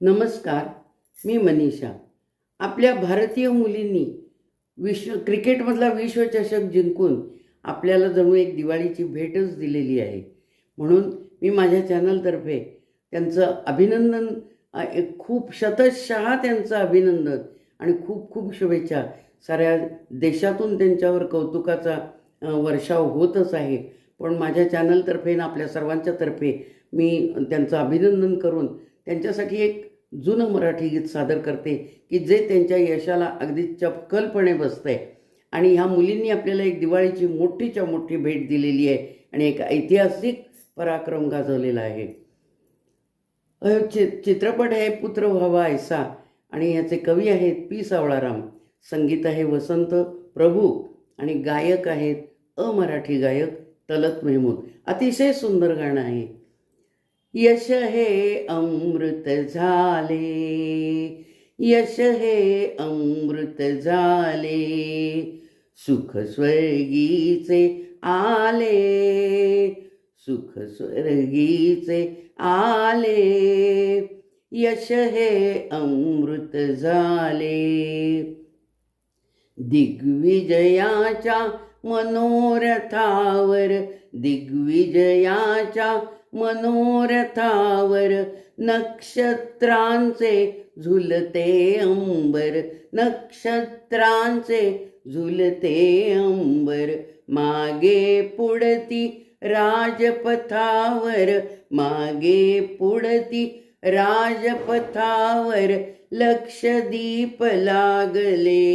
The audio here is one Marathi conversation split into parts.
नमस्कार मी मनीषा. आपल्या भारतीय मुलींनी विश्व क्रिकेटमधला विश्वचषक जिंकून आपल्याला जणू एक दिवाळीची भेटच दिलेली आहे. म्हणून मी माझ्या चॅनलतर्फे त्यांचं अभिनंदन एक खूप शतशः त्यांचं अभिनंदन आणि खूप खूप शुभेच्छा. साऱ्या देशातून त्यांच्यावर कौतुकाचा वर्षाव होतच आहे. पण माझ्या चॅनलतर्फे आणि आपल्या सर्वांच्या तर्फे मी त्यांचं अभिनंदन करून त्यांच्यासाठी एक जुनं मराठी गीत सादर करते की जे त्यांच्या यशाला अगदी चपकलपणे बसतंय. आणि ह्या मुलींनी आपल्याला एक दिवाळीची मोठीच्या मोठी भेट दिलेली आहे आणि एक ऐतिहासिक पराक्रम गाजवलेला आहे. चि चित्रपट आहे पुत्र व्हावा ऐसा आणि ह्याचे कवी आहेत पी सावळाराम. संगीत आहे वसंत प्रभू आणि गायक आहेत अमराठी गायक तलत मेहमूद. अतिशय सुंदर गाणं आहे. यश हे अमृत झाले. यश हे अमृत झाले. सुख स्वर्गीचे आले. सुख स्वर्गीचे आले. यश हे अमृत झाले. दिग्विजयाच्या मनोरथावर दिग्विजयाच्या मनोरथावर नक्षत्रांचे झुलते अंबर नक्षत्रांचे झुलते अंबर. मागे पुढती राजपथावर मागे पुढती राजपथावर लक्षदीप लागले.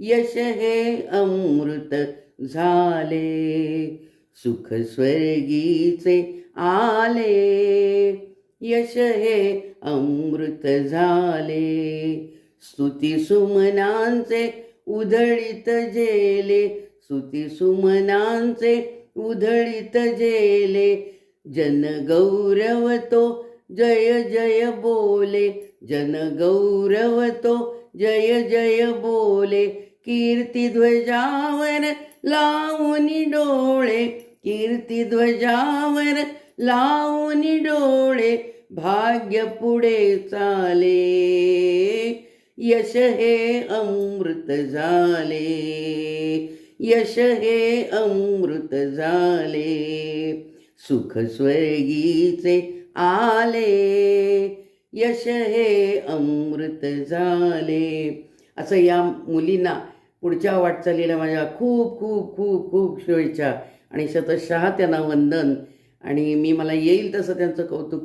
यश हे अमृत झाले. सुख स्वर्गीचे आले. यश हे अमृत झाले. स्तुती सुमनांचे उधळीत जेले. स्तुती सुमनांचे उधळीत जेले. जन गौरवतो जय जय बोले. जन गौरवतो जय जय बोले. कीर्ती ध्वजावर लावून डोळे. कीर्ती ध्वजावर लावून डोळे भाग्य पुढे चाले. यश हे अमृत झाले. यश हे अमृत झाले. सुख स्वर्गीचे आले. यश हे अमृत झाले. असं या मुलींना पुढच्या वाटचालीला माझ्या खूप खूप खूप खूप शुभेच्छा. आणि शतशहा त्यांना वंदन. आणि मी मला येईल तसं त्यांचं कौतुक